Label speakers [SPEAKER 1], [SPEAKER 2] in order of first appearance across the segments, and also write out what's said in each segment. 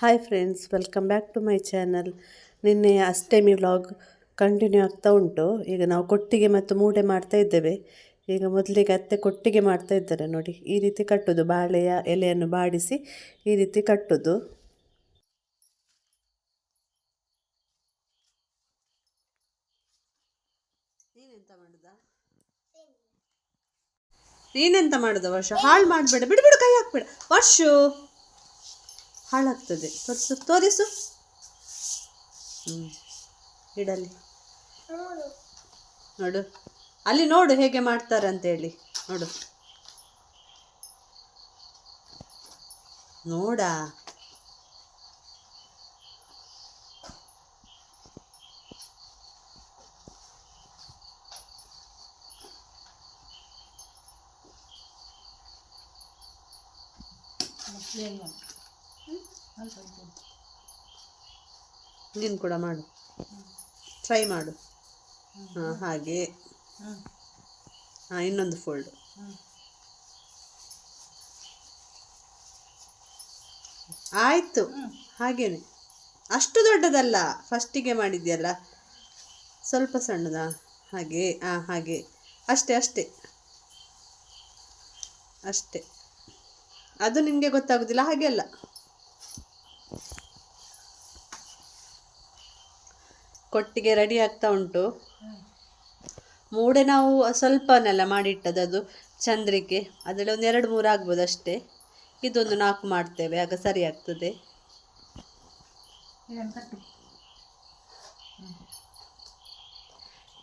[SPEAKER 1] Hi friends, welcome back to my channel. ನಿನ್ನೆ Ashtami vlog continue ಆಗ್ತಾ ಉಂಟು. ಈಗ ನಾವು ಕೊಟ್ಟಿಗೆ ಮತ್ತು ಮೂಡೆ ಮಾಡ್ತಾ ಇದ್ದೇವೆ. ಈಗ ಮೊದಲಿಗೆ ಅತ್ತೆ ಕೊಟ್ಟಿಗೆ ಮಾಡ್ತಾ ಇದ್ದಾರೆ ನೋಡಿ. ಈ ರೀತಿ ಕಟ್ಟೋದು, ಬಾಳೆಯ ಎಲೆಯನ್ನು ಬಾಡಿಸಿ ಈ ರೀತಿ ಕಟ್ಟೋದು. ನೀನೆಂತ ಮಾಡುದ? ನೀನೆಂತ ಮಾಡುದ ವರ್ಷ? ಹಾಳು ಮಾಡಬೇಡ. ಬಿಡು ಬಿಡು, ಕೈ ಹಾಕ್ಬೇಡ. ವರ್ಷು! ಹಾಳಾಗ್ತದೆ. ತೋರಿಸು ತೋರಿಸು. ಹ್ಞೂ ಇಡಲಿ. ನೋಡು. ಅಲ್ಲಿ ನೋಡು ಹೇಗೆ ಮಾಡ್ತಾರೆ ಅಂತೇಳಿ ನೋಡು. ನೋಡಾ. ನೀನು ಕೂಡ ಮಾಡು. ಟ್ರೈ ಮಾಡು. ಹಾಂ, ಹಾಗೆ. ಹಾಂ, ಇನ್ನೊಂದು ಫೋಲ್ಡು ಆಯಿತು. ಹಾಗೇನೆ. ಅಷ್ಟು ದೊಡ್ಡದಲ್ಲ. ಫಸ್ಟಿಗೆ ಮಾಡಿದ್ಯಲ್ಲ. ಸ್ವಲ್ಪ ಸಣ್ಣದಾ? ಹಾಗೆ ಹಾಂ ಹಾಗೆ. ಅಷ್ಟೇ ಅಷ್ಟೇ. ಅಷ್ಟೇ. ಅದು ನಿಮಗೆ ಗೊತ್ತಾಗೋದಿಲ್ಲ, ಹಾಗೆ ಅಲ್ಲ. ಕೊಟ್ಟಿಗೆ ರೆಡಿ ಆಗ್ತಾ ಉಂಟು. ಮೂಡೆ ನಾವು ಸ್ವಲ್ಪನೆಲ್ಲ ಮಾಡಿಟ್ಟದ್ದು ಅದು ಚಂದ್ರಿಕೆ. ಅದರಲ್ಲಿ ಒಂದು ಎರಡು ಮೂರು ಆಗ್ಬೋದು ಅಷ್ಟೇ. ಇದೊಂದು ನಾಲ್ಕು ಮಾಡ್ತೇವೆ ಆಗ ಸರಿ ಆಗ್ತದೆ.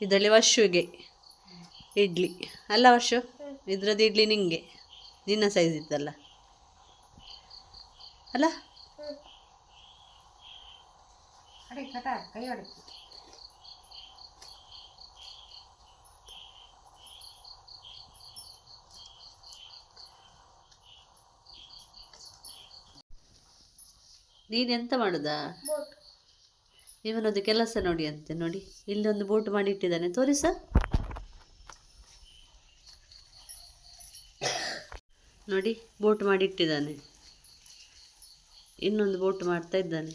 [SPEAKER 1] ಇದರಲ್ಲಿ ವರ್ಷುಗೆ ಇಡ್ಲಿ. ಅಲ್ಲ ವರ್ಷು ಇದ್ರದ್ದು ಇಡ್ಲಿ ನಿಂಗೆ. ನಿನ್ನ ಸೈಜ್ ಇತ್ತಲ್ಲ. ಅಲ್ಲ? ನೀನು ಎಂತ ಮಾಡುದಾ? ಇವನೊಂದು ಕೆಲಸ ನೋಡಿ ಅಂತೆ ನೋಡಿ. ಇಲ್ಲೊಂದು ಬೋಟ್ ಮಾಡಿ ಇಟ್ಟಿದ್ದಾನೆ ತೋರಿಸ. ನೋಡಿ ಬೋಟ್ ಮಾಡಿ ಇಟ್ಟಿದ್ದಾನೆ ಇನ್ನೊಂದು ಬೋಟ್ ಮಾಡ್ತಾ ಇದ್ದಾನೆ.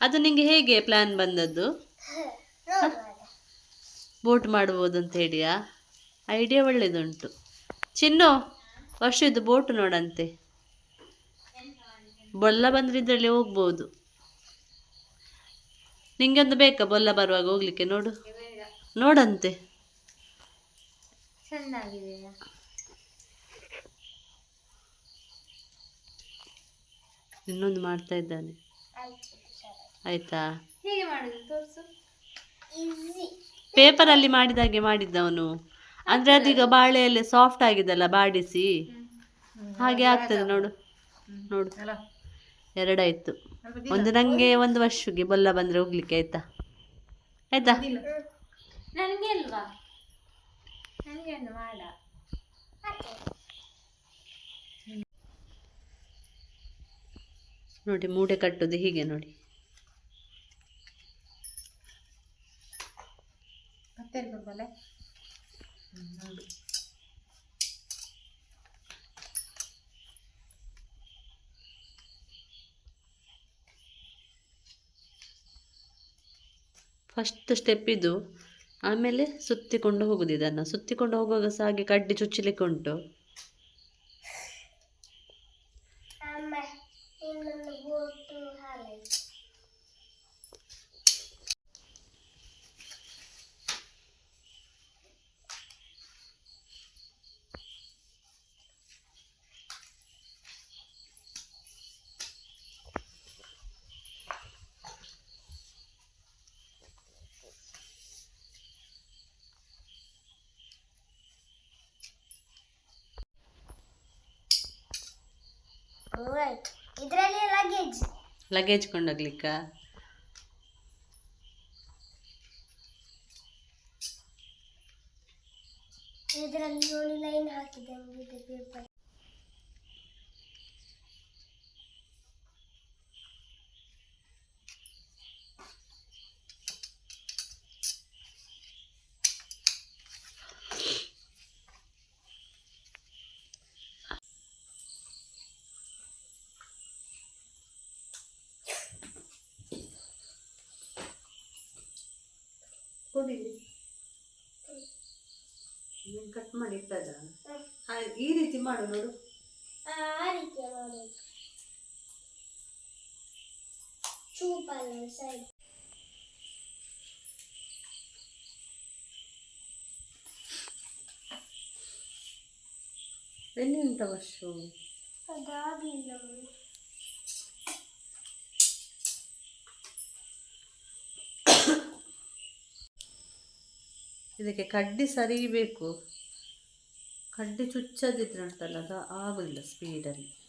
[SPEAKER 1] ಅದು ನಿಂಗೆ ಹೇಗೆ ಪ್ಲ್ಯಾನ್ ಬಂದದ್ದು? ಬೋಟ್ ಮಾಡ್ಬೋದು ಅಂತ ಹೇಳಿಯಾ? ಐಡಿಯಾ ಒಳ್ಳೇದುಂಟು. ಚಿನ್ನು ವರ್ಷದ್ದು ಬೋಟ್ ನೋಡಂತೆ. ಬೊಲ್ಲ ಬಂದರೆ ಇದರಲ್ಲಿ ಹೋಗ್ಬೋದು. ನಿಂಗೆ ಒಂದು ಬೇಕಾ ಬೊಲ್ಲ ಬರುವಾಗ ಹೋಗ್ಲಿಕ್ಕೆ ನೋಡು. ನೋಡಂತೆ. ಇನ್ನೊಂದು ಮಾಡ್ತಾ ಇದ್ದಾನೆ. ಆಯ್ತಾ ಪೇಪರಲ್ಲಿ ಮಾಡಿದಾಗೆ ಮಾಡಿದ್ದವನು. ಅಂದ್ರೆ ಅದೀಗ ಬಾಳೆಯಲ್ಲಿ ಸಾಫ್ಟ್ ಸಾಫ್ಟ್ ಆಗಿದೆಲ್ಲ ಬಾಡಿಸಿ? ಹಾಗೆ ಆಗ್ತದೆ ನೋಡು. ನೋಡು. ಎರಡಾಯ್ತು. ಒಂದು ನಂಗೆ ಒಂದು ವರ್ಷಕ್ಕೆ ಬೊಲ್ಲ ಬಂದ್ರೆ ಹೋಗ್ಲಿಕ್ಕೆ ಆಯ್ತಾ? ಆಯ್ತಾ?
[SPEAKER 2] ನನಗೆ ನನಗೆ
[SPEAKER 1] ನೋಡಿ ಮೂಡೆ ಕಟ್ಟುದು ಹೀಗೆ ನೋಡಿ.
[SPEAKER 2] ಕತ್ತರಿ
[SPEAKER 1] ಫಸ್ಟ್ ಸ್ಟೆಪ್ ಇದು. ಆಮೇಲೆ ಸುತ್ತಿಕೊಂಡು ಹೋಗುದು ಇದನ್ನು. ಸುತ್ತಿಕೊಂಡು ಹೋಗುವಾಗ ಸಹ ಹಾಗೆ ಕಡ್ಡಿ ಚುಚ್ಚಲಿಕ್ಕೆ ಉಂಟು.
[SPEAKER 2] ಇದರಲ್ಲಿ ಲಗೇಜ್
[SPEAKER 1] ಲಗೇಜ್ ಕೊಂಡೋಗ್ಲಿಕ್ಕ
[SPEAKER 2] ಇದರಲ್ಲಿ ನೋಡಿ ಲೈನ್ ಹಾಕಿದೆ ಇದೆ ಪೇಪರ್
[SPEAKER 1] ಕೊಡಿ ಕಟ್ ಮಾಡಿ ಇಟ್ಟದ ಈ ರೀತಿ ಮಾಡು ನೋಡು.
[SPEAKER 2] ಆ ರೀತಿ ಮಾಡೋದು ಚೂಪಲ್ಲ ಸೈಡ್
[SPEAKER 1] ಎಲ್ಲಿ ಉಂಟ ವರ್ಷ
[SPEAKER 2] ಅದಾಗಲಿಲ್ಲ
[SPEAKER 1] ಇದಕ್ಕೆ ಕಡ್ಡಿ ಸರಿಬೇಕು. ಕಡ್ಡಿ ಚುಚ್ಚದಿದ್ರೆ ಉಂಟಲ್ಲ ಅದು ಆಗುದಿಲ್ಲ ಸ್ಪೀಡಲ್ಲಿ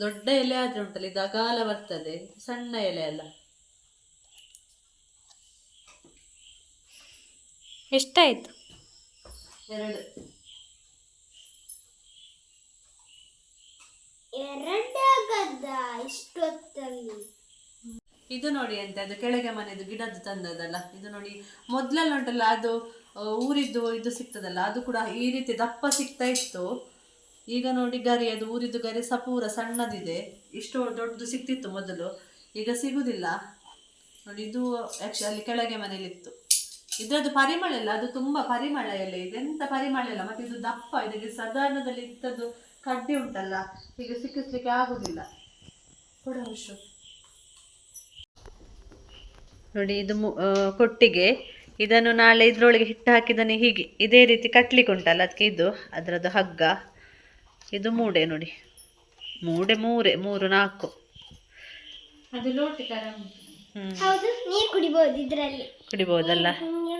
[SPEAKER 1] ದೊಡ್ಡ ಎಲೆ ಆದ್ರೆ ಉಂಟಲ್ಲ ಇದು ಅಗಾಲ ಬರ್ತದೆ ಸಣ್ಣ ಎಲೆ ಅಲ್ಲ.
[SPEAKER 3] ಎಷ್ಟಾಯ್ತು?
[SPEAKER 1] ಎರಡು.
[SPEAKER 2] ಎರಡಾಗದ್ದ ಇಷ್ಟೊತ್ತಲ್ಲಿ.
[SPEAKER 1] ಇದು ನೋಡಿ ಅಂತೆ, ಅದು ಕೆಳಗೆ ಮನೆದು ಗಿಡದ್ದು ತಂದದಲ್ಲ ಇದು ನೋಡಿ, ಮೊದಲೆಲ್ಲ ಉಂಟಲ್ಲ, ಅದು ಊರಿದ್ದು ಇದು ಸಿಗ್ತದಲ್ಲ, ಅದು ಕೂಡ ಈ ರೀತಿ ದಪ್ಪ ಸಿಗ್ತಾ ಇತ್ತು. ಈಗ ನೋಡಿ ಗರಿ, ಅದು ಊರಿದ್ದು ಗರಿ ಸಪೂರ ಸಣ್ಣದಿದೆ. ಇಷ್ಟು ದೊಡ್ಡದು ಸಿಗ್ತಿತ್ತು ಮೊದಲು, ಈಗ ಸಿಗುದಿಲ್ಲ. ನೋಡಿ, ಇದು ಆ್ಯಕ್ಚುಲಿ ಕೆಳಗೆ ಮನೇಲಿತ್ತು. ಇದ್ರದ್ದು ಪರಿಮಳ ಇಲ್ಲ ಅದು ತುಂಬಾ ಪರಿಮಳ ಇಲ್ಲ ಇದೆ. ಎಂತ ಪರಿಮಳ ಇಲ್ಲ, ಮತ್ತೆ ಇದು ದಪ್ಪ, ಇದಕ್ಕೆ ಸಾಧಾರಣದಲ್ಲಿ ಇತ್ತದ್ದು ಕಡ್ಡಿ ಉಂಟಲ್ಲ ಈಗ ಸಿಕ್ಕಿಸ್ಲಿಕ್ಕೆ ಆಗುದಿಲ್ಲ. ಕೊಡ ಹುಷು. ನೋಡಿ ಇದು ಮು- ಆ, ಕೊಟ್ಟಿಗೆ. ಇದನ್ನು ನಾಳೆ ಇದ್ರೊಳಗೆ ಹಿಟ್ಟು ಹಾಕಿದ್ದಾನೆ ಹೀಗೆ. ಇದೇ ರೀತಿ ಕಟ್ಲಿಕ್ಕೆ ಉಂಟಲ್ಲ ಅದಕ್ಕೆ ಇದು ಅದರದ್ದು ಹಗ್ಗ. ಇದು ಮೂಡೆ ನೋಡಿ. ಮೂಡೆ ಮೂರೆ ಮೂರು ನಾಲ್ಕು.
[SPEAKER 3] ಅದು ಲೋಟಿ ತರ
[SPEAKER 2] ಹೌದು ನೀರು ಕುಡಿಬಹುದು ಇದ್ರಲ್ಲಿ.
[SPEAKER 1] ಕುಡಿಬೋದಲ್ಲ?
[SPEAKER 2] ಹಿಂಗೆ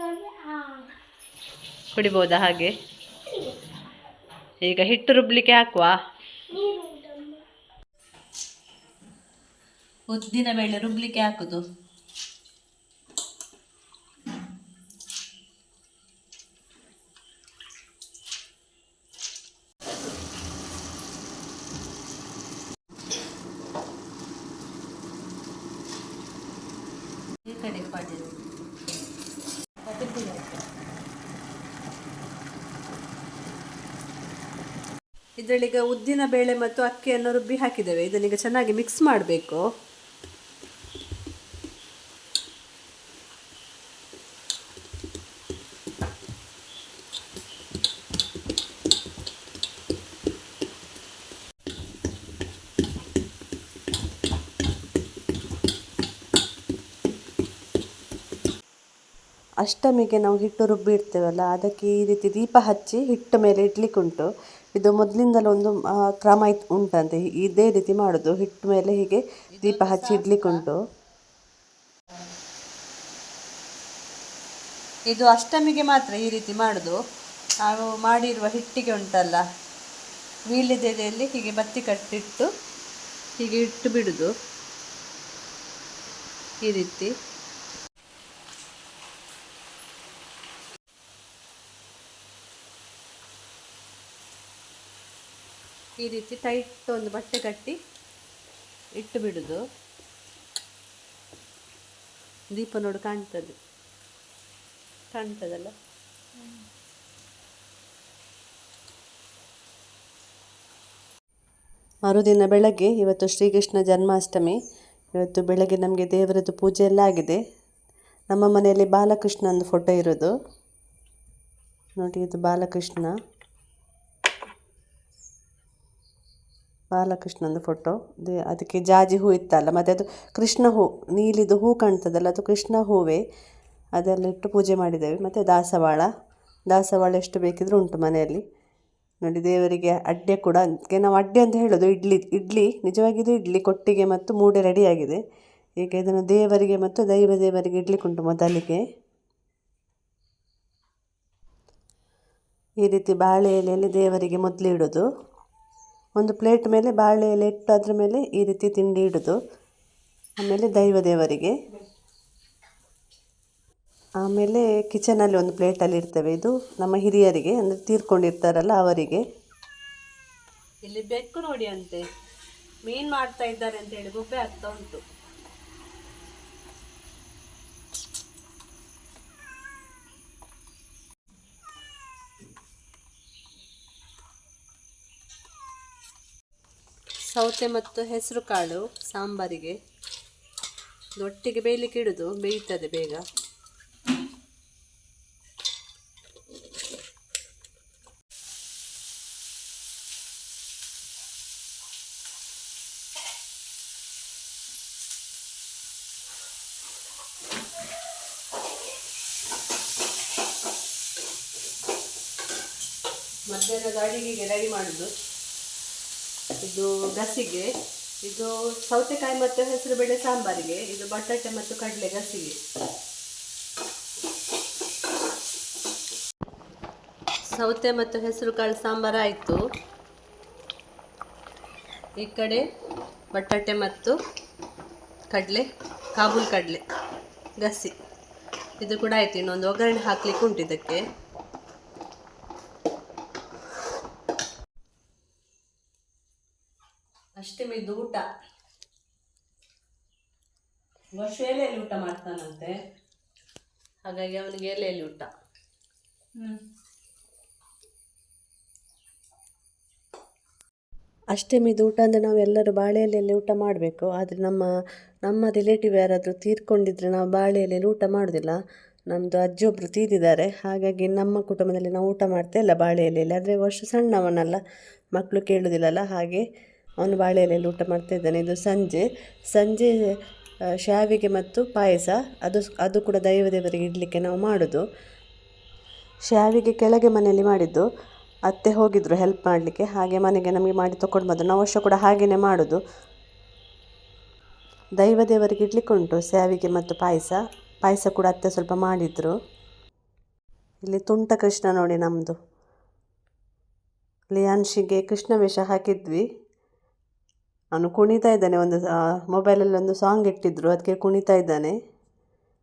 [SPEAKER 1] ಕುಡಿಬೋದಾ ಹಾಗೆ? ಈಗ ಹಿಟ್ಟು ರುಬ್ಲಿಕ್ಕೆ ಹಾಕುವ? ಉದ್ದಿನ ಬೇಳೆ ರುಬ್ಲಿಕ್ಕೆ ಹಾಕುದು ಈ ಕಡೆ ಪಾಡಿರು ಇದರಲ್ಲೀಗ ಉದ್ದಿನ ಬೇಳೆ ಮತ್ತು ಅಕ್ಕಿಯನ್ನು ರುಬ್ಬಿ ಹಾಕಿದ್ದೇವೆ. ಇದನ್ನೀಗ ಚೆನ್ನಾಗಿ ಮಿಕ್ಸ್ ಮಾಡಬೇಕು. ಅಷ್ಟಮಿಗೆ ನಾವು ಹಿಟ್ಟು ರುಬ್ಬಿ ಇಡ್ತೇವಲ್ಲ ಅದಕ್ಕೆ ಈ ರೀತಿ ದೀಪ ಹಚ್ಚಿ ಹಿಟ್ಟು ಮೇಲೆ ಇಡ್ಲಿಕ್ಕೆ ಉಂಟು ಇದು ಮೊದಲಿಂದಲೂ ಒಂದು ಕ್ರಮ ಇತ್ತು ಉಂಟಂತೆ. ಇದೇ ರೀತಿ ಮಾಡೋದು. ಹಿಟ್ಟು ಮೇಲೆ ಹೀಗೆ ದೀಪ ಹಚ್ಚಿ ಇಡ್ಲಿಕ್ಕೆ ಉಂಟು ಇದು ಅಷ್ಟಮಿಗೆ ಮಾತ್ರ ಈ ರೀತಿ ಮಾಡೋದು. ನಾವು ಮಾಡಿರುವ ಹಿಟ್ಟಿಗೆ ಉಂಟಲ್ಲ, ವೀಳ್ಯದೆಲೆಯಲ್ಲಿ ಹೀಗೆ ಬತ್ತಿ ಕಟ್ಟಿಟ್ಟು ಹೀಗೆ ಇಟ್ಟು ಬಿಡುದು. ಈ ರೀತಿ. ಈ ರೀತಿ ಟೈಟ್ ಒಂದು ಬಟ್ಟೆ ಕಟ್ಟಿ ಇಟ್ಟು ಬಿಡೋದು. ದೀಪ ನೋಡು ಕಾಣ್ತದೆ. ಕಾಣ್ತದಲ್ಲ? ಮರುದಿನ ಬೆಳಗ್ಗೆ ಇವತ್ತು ಶ್ರೀಕೃಷ್ಣ ಜನ್ಮಾಷ್ಟಮಿ. ಇವತ್ತು ಬೆಳಗ್ಗೆ ನಮಗೆ ದೇವರದ್ದು ಪೂಜೆ ಎಲ್ಲ ಆಗಿದೆ ನಮ್ಮ ಮನೆಯಲ್ಲಿ ಬಾಲಕೃಷ್ಣಂದು ಫೋಟೋ ಇರೋದು. ನೋಡಿ, ಇದು ಬಾಲಕೃಷ್ಣ. ಬಾಲಕೃಷ್ಣಂದು ಫೋಟೋ ದೇ, ಅದಕ್ಕೆ ಜಾಜಿ ಹೂ ಇತ್ತಲ್ಲ, ಮತ್ತು ಅದು ಕೃಷ್ಣ ಹೂ, ನೀಲಿದು ಹೂ ಕಾಣ್ತದಲ್ಲ, ಅದು ಕೃಷ್ಣ ಹೂವೇ. ಅದೆಲ್ಲ ಇಟ್ಟು ಪೂಜೆ ಮಾಡಿದ್ದೇವೆ. ಮತ್ತು ದಾಸವಾಳ ದಾಸವಾಳ ಎಷ್ಟು ಬೇಕಿದ್ರೂ ಉಂಟು ಮನೆಯಲ್ಲಿ. ನೋಡಿ, ದೇವರಿಗೆ ಅಡ್ಡೆ ಕೂಡ, ಅದಕ್ಕೆ ನಾವು ಅಡ್ಡೆ ಅಂತ ಹೇಳೋದು ಇಡ್ಲಿ ಇಡ್ಲಿ, ನಿಜವಾಗಿದು ಇಡ್ಲಿ, ಕೊಟ್ಟಿಗೆ ಮತ್ತು ಮೂಡೆ ರೆಡಿಯಾಗಿದೆ. ಈಗ ಇದನ್ನು ದೇವರಿಗೆ ಮತ್ತು ದೈವ ದೇವರಿಗೆ ಇಡ್ಲಿಕ್ಕುಂಟು ಮೊದಲಿಗೆ. ಈ ರೀತಿ ಬಾಳೆ ಎಲೆಯಲ್ಲಿ ದೇವರಿಗೆ ಮೊದಲು ಇಡೋದು. ಒಂದು ಪ್ಲೇಟ್ ಮೇಲೆ ಬಾಳೆ ಎಲೆ ಇಟ್ಟು ಅದ್ರ ಮೇಲೆ ಈ ರೀತಿ ತಿಂಡಿ ಇಡೋದು. ಆಮೇಲೆ ದೈವ ದೇವರಿಗೆ. ಆಮೇಲೆ ಕಿಚನಲ್ಲಿ ಒಂದು ಪ್ಲೇಟಲ್ಲಿ ಇರ್ತವೆ. ಇದು ನಮ್ಮ ಹಿರಿಯರಿಗೆ, ಅಂದರೆ ತೀರ್ಕೊಂಡಿರ್ತಾರಲ್ಲ ಅವರಿಗೆ. ಇಲ್ಲಿ ಬೆಕ್ಕು ನೋಡಿ ಅಂತೆ. ಮೀನು ಮಾಡ್ತಾ ಇದ್ದಾರೆ ಅಂತ ಹೇಳಿ, ಗುಬ್ಬೆ ಆಗ್ತಾ ಉಂಟು ಸೌತೆ ಮತ್ತು ಹೆಸರು ಕಾಳು ಸಾಂಬಾರಿಗೆ. ಒಟ್ಟಿಗೆ ಬೇಯಲಿಕ್ಕೆ ಇಡೋದು ಬೇಯುತ್ತದೆ ಬೇಗ. ಮಧ್ಯಾಹ್ನದ ಅಡಿಗೆಗೆ ರೆಡಿ ಮಾಡುದು. ಇದು ಗಸಿಗೆ ಇದು ಸೌತೆಕಾಯಿ ಮತ್ತು ಹೆಸರು ಬೇಳೆ ಸಾಂಬಾರಿಗೆ, ಇದು ಬಟಾಟೆ ಮತ್ತು ಕಡಲೆ ಗಸಿಗೆ ಸೌತೆ ಮತ್ತು ಹೆಸರು ಕಾಳು ಸಾಂಬಾರು ಆಯಿತು. ಈ ಕಡೆ ಬಟಾಟೆ ಮತ್ತು ಕಡಲೆ, ಕಾಬೂಲ್ ಕಡಲೆ ಗಸಿ ಇದು ಕೂಡ ಆಯಿತು, ಇನ್ನೊಂದು ಒಗ್ಗರಣೆ ಹಾಕ್ಲಿಕ್ಕೆ ಉಂಟು ಇದಕ್ಕೆ. ಅಷ್ಟಮಿದ್ದು ಊಟ. ವರ್ಷ ಎಲೆಯಲ್ಲಿ ಊಟ ಮಾಡ್ತಾನಂತೆ. ಹಾಗಾಗಿ ಅವನಿಗೆ ಎಲೆಯಲ್ಲಿ ಊಟ. ಅಷ್ಟಮಿದು ಊಟ ಅಂದರೆ ನಾವೆಲ್ಲರೂ ಬಾಳೆ ಎಲೆಯಲ್ಲಿ ಊಟ ಮಾಡಬೇಕು. ಆದರೆ ನಮ್ಮ ನಮ್ಮ ರಿಲೇಟಿವ್ ಯಾರಾದರೂ ತೀರ್ಕೊಂಡಿದ್ರೆ ನಾವು ಬಾಳೆ ಎಲೆಯಲ್ಲಿ ಊಟ ಮಾಡೋದಿಲ್ಲ. ನಮ್ಮದು ಅಜ್ಜಿ ಒಬ್ಬರು ತೀರಿದ್ದಾರೆ. ಹಾಗಾಗಿ ನಮ್ಮ ಕುಟುಂಬದಲ್ಲಿ ನಾವು ಊಟ ಮಾಡ್ತಾ ಇಲ್ಲ ಬಾಳೆ ಎಲೆಯಲ್ಲಿ. ಆದರೆ ವರ್ಷ ಸಣ್ಣವನಲ್ಲ. ಮಕ್ಕಳು ಕೇಳೋದಿಲ್ಲಲ್ಲ ಹಾಗೆ. ಅವನು ಬಾಳೆ ಎಲೆಯಲ್ಲಿ ಊಟ ಮಾಡ್ತಾ ಇದ್ದಾನೆ. ಇದು ಸಂಜೆ. ಸಂಜೆ ಶಾವಿಗೆ ಮತ್ತು ಪಾಯಸ. ಅದು ಅದು ಕೂಡ ದೈವ ದೇವರಿಗೆ ಇಡಲಿಕ್ಕೆ ನಾವು ಮಾಡೋದು. ಶಾವಿಗೆ ಕೆಳಗೆ ಮನೆಯಲ್ಲಿ ಮಾಡಿದ್ದು. ಅತ್ತೆ ಹೋಗಿದ್ರು ಹೆಲ್ಪ್ ಮಾಡಲಿಕ್ಕೆ. ಹಾಗೆ ಮನೆಗೆ ನಮಗೆ ಮಾಡಿ ತೊಗೊಂಡು ಬಂದರು. ನಾವು ವರ್ಷ ಕೂಡ ಹಾಗೆಯೇ ಮಾಡೋದು. ದೈವ ದೇವರಿಗೆ ಇಡ್ಲಿಕ್ಕೆ ಉಂಟು ಶಾವಿಗೆ ಮತ್ತು ಪಾಯಸ. ಪಾಯಸ ಕೂಡ ಅತ್ತೆ ಸ್ವಲ್ಪ ಮಾಡಿದರು. ಇಲ್ಲಿ ತುಂಟ ಕೃಷ್ಣ ನೋಡಿ ನಮ್ಮದು ಲಿಯಾನ್ಶಿಗೆ ಕೃಷ್ಣ ವೇಷ ಹಾಕಿದ್ವಿ. ಅವನು ಕುಣಿತಾ ಇದ್ದಾನೆ, ಒಂದು ಮೊಬೈಲಲ್ಲಿ ಒಂದು ಸಾಂಗ್ ಇಟ್ಟಿದ್ರು ಅದಕ್ಕೆ ಕುಣಿತಾ ಇದ್ದಾನೆ.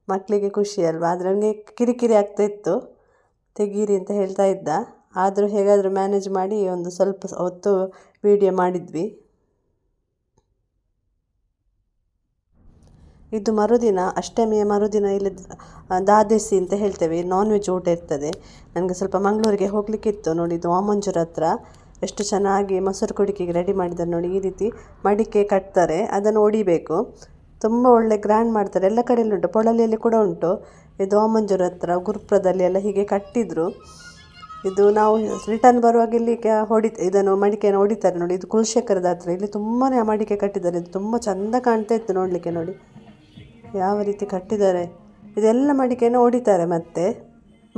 [SPEAKER 1] ಮಕ್ಕಳಿಗೆ ಖುಷಿ ಅಲ್ವಾ? ಆದರೆ ಅವನಿಗೆ ಕಿರಿಕಿರಿ ಆಗ್ತಾ ಇತ್ತು. ತೆಗೀರಿ ಅಂತ ಹೇಳ್ತಾ ಇದ್ದ. ಆದರೂ ಹೇಗಾದರೂ ಮ್ಯಾನೇಜ್ ಮಾಡಿ ಒಂದು ಸ್ವಲ್ಪ ಹೊತ್ತು ವಿಡಿಯೋ ಮಾಡಿದ್ವಿ. ಇದು ಮರುದಿನ, ಅಷ್ಟಮಿಯ ಮರುದಿನ ಇಲ್ಲಿ ದಾದೇಸಿ ಅಂತ ಹೇಳ್ತೇವೆ. ನಾನ್ ವೆಜ್ ಊಟ ಇರ್ತದೆ. ನನಗೆ ಸ್ವಲ್ಪ ಮಂಗಳೂರಿಗೆ ಹೋಗಲಿಕ್ಕಿತ್ತು. ನೋಡಿ, ಇದು ಹತ್ರ. ಎಷ್ಟು ಚೆನ್ನಾಗಿ ಮೊಸರು ಕುಡಿಕೆಗೆ ರೆಡಿ ಮಾಡಿದ್ದಾರೆ ನೋಡಿ, ಈ ರೀತಿ ಮಡಿಕೆ ಕಟ್ತಾರೆ, ಅದನ್ನು ಒಡಿಬೇಕು. ತುಂಬ ಒಳ್ಳೆ ಗ್ರ್ಯಾಂಡ್ ಮಾಡ್ತಾರೆ. ಎಲ್ಲ ಕಡೆಯಲ್ಲಿ ಉಂಟು ಪೊಳಲಿಯಲ್ಲಿ ಕೂಡ ಉಂಟು. ಇದು ವಾಮಂಜೂರ್ ಹತ್ರ, ಗುರುಪುರದಲ್ಲಿ ಎಲ್ಲ ಹೀಗೆ ಕಟ್ಟಿದ್ರು. ಇದು ನಾವು ರಿಟರ್ನ್ ಬರುವಾಗ ಇಲ್ಲಿ ಹೊಡಿ, ಇದನ್ನು ಮಡಿಕೆಯನ್ನು ಹೊಡಿತಾರೆ ನೋಡಿ. ಇದು ಕುಲಶೇಖರದ ಹತ್ರ, ಇಲ್ಲಿ ತುಂಬಾ ಮಡಿಕೆ ಕಟ್ಟಿದ್ದಾರೆ. ಇದು ತುಂಬ ಚಂದ ಕಾಣ್ತಾ ಇತ್ತು ನೋಡಲಿಕ್ಕೆ ನೋಡಿ. ಯಾವ ರೀತಿ ಕಟ್ಟಿದ್ದಾರೆ. ಇದೆಲ್ಲ ಮಡಿಕೆಯನ್ನು ಹೊಡಿತಾರೆ ಮತ್ತೆ.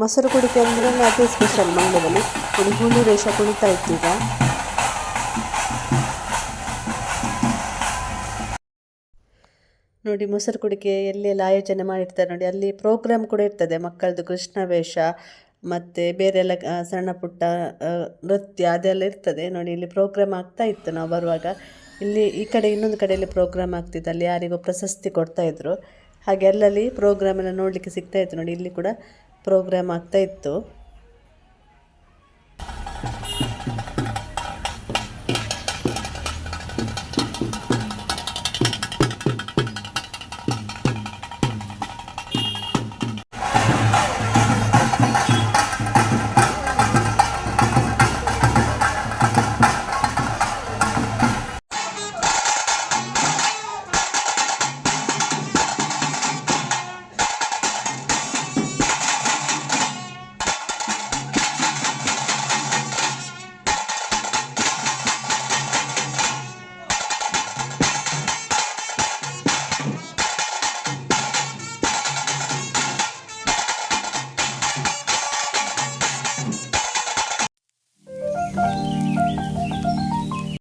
[SPEAKER 1] ಮೊಸರು ಕುಡಿಕೆ ಅಂದರೆ ಅದೇ ಸ್ಪೆಷಲ್ ಮಂಡ್ಯದಲ್ಲಿ. ಇಲ್ಲಿ ಹುಲಿ ವೇಷ ಕುಣಿತಾ ಇತ್ತು ಈಗ ನೋಡಿ ಮೊಸರು ಕುಡಿಕೆ ಎಲ್ಲೆಲ್ಲ ಆಯೋಜನೆ ಮಾಡಿರ್ತಾರೆ ನೋಡಿ. ಅಲ್ಲಿ ಪ್ರೋಗ್ರಾಮ್ ಕೂಡ ಇರ್ತದೆ ಮಕ್ಕಳದು ಕೃಷ್ಣ ವೇಷ, ಮತ್ತು ಬೇರೆಲ್ಲ ಸಣ್ಣ ಪುಟ್ಟ ನೃತ್ಯ ಅದೆಲ್ಲ ಇರ್ತದೆ. ನೋಡಿ ಇಲ್ಲಿ ಪ್ರೋಗ್ರಾಮ್ ಆಗ್ತಾ ಇತ್ತು ನಾವು ಬರುವಾಗ. ಇಲ್ಲಿ ಈ ಕಡೆ ಇನ್ನೊಂದು ಕಡೆಯಲ್ಲಿ ಪ್ರೋಗ್ರಾಮ್ ಆಗ್ತಿತ್ತು. ಅಲ್ಲಿ ಯಾರಿಗೋ ಪ್ರಶಸ್ತಿ ಕೊಡ್ತಾ ಇದ್ರು. ಹಾಗೆ ಅಲ್ಲಲ್ಲಿ ಪ್ರೋಗ್ರಾಮ್ ಎಲ್ಲ ನೋಡಲಿಕ್ಕೆ ಸಿಗ್ತಾ ಇತ್ತು ನೋಡಿ ಇಲ್ಲಿ ಕೂಡ ಪ್ರೋಗ್ರಾಮ್ ಆಗ್ತಾ ಇತ್ತು.